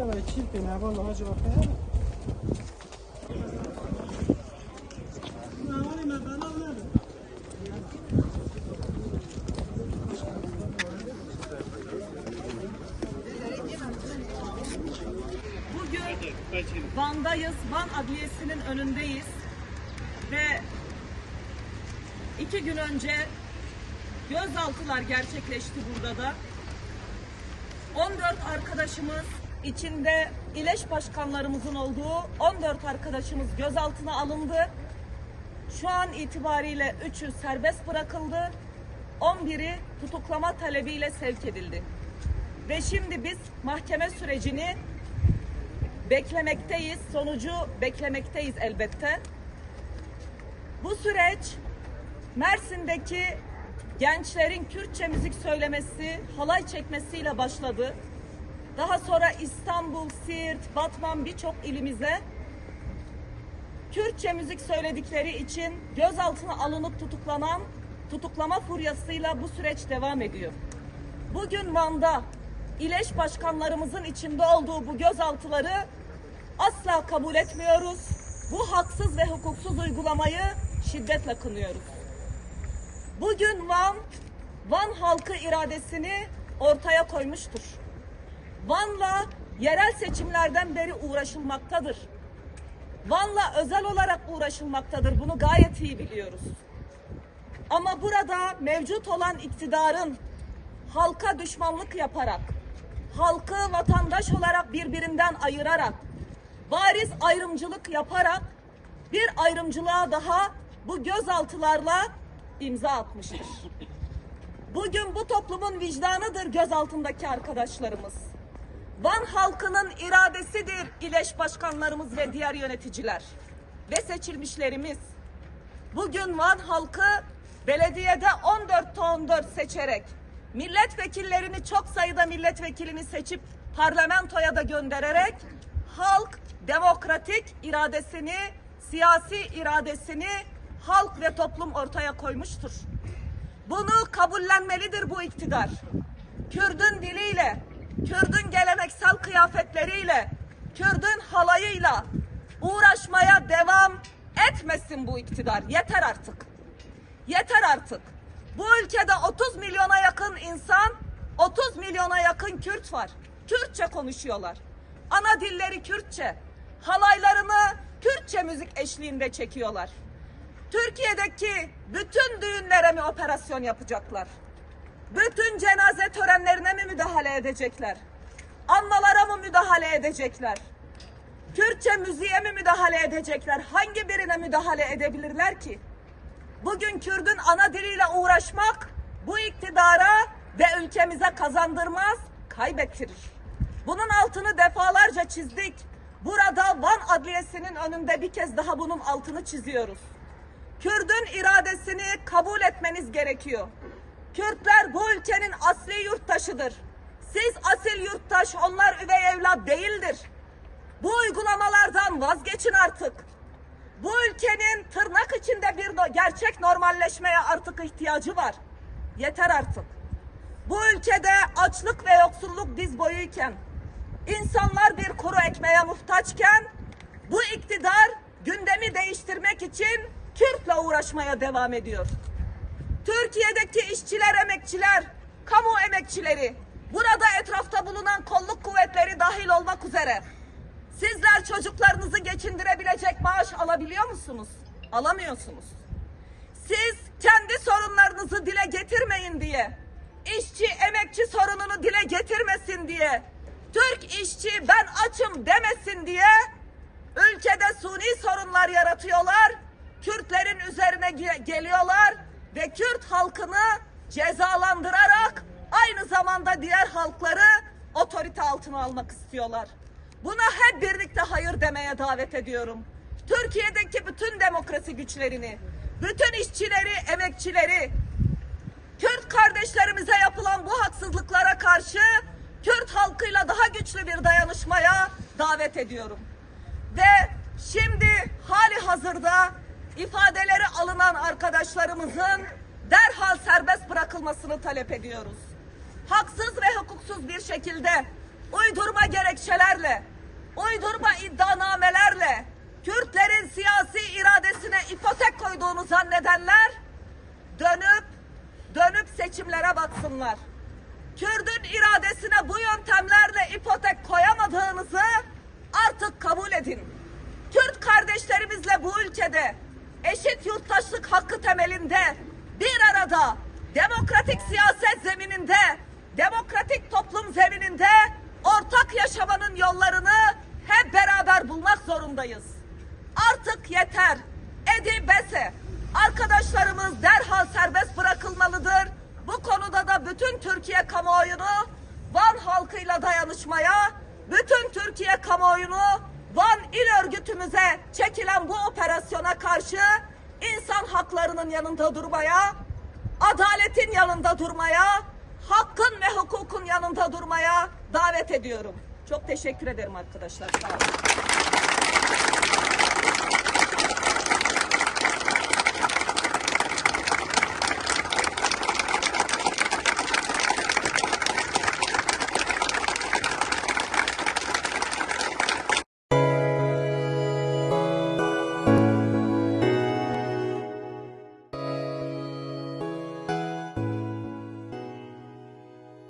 Circa ne avevano oggi la pera. Bugün Van'dayız. Van Adliyesi'nin önündeyiz. Ve iki gün önce gözaltılar gerçekleşti burada da. 14 arkadaşımız içinde İleş başkanlarımızın olduğu 14 arkadaşımız gözaltına alındı. Şu an itibariyle 3'ü serbest bırakıldı. 11'i tutuklama talebiyle sevk edildi. Ve şimdi biz mahkeme sürecini beklemekteyiz. Sonucu beklemekteyiz elbette. Bu süreç Mersin'deki gençlerin Kürtçe müzik söylemesi, halay çekmesiyle başladı. Daha sonra İstanbul, Siirt, Batman birçok ilimize Kürtçe müzik söyledikleri için gözaltına alınıp tutuklanan tutuklama furyasıyla bu süreç devam ediyor. Bugün Van'da İleş başkanlarımızın içinde olduğu bu gözaltıları asla kabul etmiyoruz. Bu haksız ve hukuksuz uygulamayı şiddetle kınıyoruz. Bugün Van, Van halkı iradesini ortaya koymuştur. Van'la yerel seçimlerden beri uğraşılmaktadır. Van'la özel olarak uğraşılmaktadır. Bunu gayet iyi biliyoruz. Ama burada mevcut olan iktidarın halka düşmanlık yaparak, halkı vatandaş olarak birbirinden ayırarak, bariz ayrımcılık yaparak bir ayrımcılığa daha bu gözaltılarla imza atmıştır. Bugün bu toplumun vicdanıdır gözaltındaki arkadaşlarımız. Van halkının iradesidir İleş başkanlarımız ve diğer yöneticiler ve seçilmişlerimiz. Bugün Van halkı belediyede 14 14 seçerek milletvekillerini çok sayıda milletvekilini seçip parlamentoya da göndererek halk demokratik iradesini, siyasi iradesini halk ve toplum ortaya koymuştur. Bunu kabullenmelidir bu iktidar. Kürdün diliyle, Kürdün geleneksel kıyafetleriyle, Kürdün halayıyla uğraşmaya devam etmesin bu iktidar. Yeter artık. Yeter artık. Bu ülkede 30 milyona yakın insan, 30 milyona yakın Kürt var. Kürtçe konuşuyorlar. Ana dilleri Kürtçe. Halaylarını Kürtçe müzik eşliğinde çekiyorlar. Türkiye'deki bütün düğünlere mi operasyon yapacaklar? Bütün cenaze törenlerine müdahale edecekler? Anmalara mı müdahale edecekler? Kürtçe müziğe mi müdahale edecekler? Hangi birine müdahale edebilirler ki? Bugün Kürdün ana diliyle uğraşmak bu iktidara ve ülkemize kazandırmaz, kaybettirir. Bunun altını defalarca çizdik. Burada Van Adliyesi'nin önünde bir kez daha bunun altını çiziyoruz. Kürdün iradesini kabul etmeniz gerekiyor. Kürtler bu ülkenin asli yurttaşıdır. Siz asil yurttaş, onlar üvey evlat değildir. Bu uygulamalardan vazgeçin artık. Bu ülkenin tırnak içinde bir gerçek normalleşmeye artık ihtiyacı var. Yeter artık. Bu ülkede açlık ve yoksulluk diz boyuyken, insanlar bir kuru ekmeğe muhtaçken, bu iktidar gündemi değiştirmek için Kürt'le uğraşmaya devam ediyor. Türkiye'deki işçiler, emekçiler, kamu emekçileri, burada etrafta bulunan kolluk kuvvetleri dahil olmak üzere sizler çocuklarınızı geçindirebilecek maaş alabiliyor musunuz? Alamıyorsunuz. Siz kendi sorunlarınızı dile getirmeyin diye, işçi, emekçi sorununu dile getirmesin diye, Türk işçi ben açım demesin diye ülkede suni sorunlar yaratıyorlar. Kürtlerin üzerine ge- geliyorlar ve Kürt halkını cezalandırarak aynı zamanda diğer halkları otorite altına almak istiyorlar. Buna hep birlikte hayır demeye davet ediyorum. Türkiye'deki bütün demokrasi güçlerini, bütün işçileri, emekçileri, Kürt kardeşlerimize yapılan bu haksızlıklara karşı Kürt halkıyla daha güçlü bir dayanışmaya davet ediyorum. Ve şimdi hali hazırda ifadeleri alınan arkadaşlarımızın derhal serbest bırakılmasını talep ediyoruz. Haksız ve hukuksuz bir şekilde uydurma gerekçelerle, uydurma iddianamelerle Kürtlerin siyasi iradesine ipotek koyduğunu zannedenler dönüp dönüp seçimlere baksınlar. Kürdün iradesine bu yöntemlerle ipotek koyamadığınızı artık kabul edin. Kürt kardeşlerimizle bu ülkede eşit yurttaşlık hakkı temelinde bir arada demokratik siyaset zemininde, demokratik toplum zemininde ortak yaşamanın yollarını hep beraber bulmak zorundayız. Artık yeter. Edi bese. Arkadaşlarımız derhal serbest bırakılmalıdır. Bu konuda da bütün Türkiye kamuoyunu Van halkıyla dayanışmaya, bütün Türkiye kamuoyunu Van il örgütümüze çekilen bu operasyona karşı insan haklarının yanında durmaya, adaletin yanında durmaya, hakkın ve hukukun yanında durmaya davet ediyorum. Çok teşekkür ederim arkadaşlar. Sağ olun.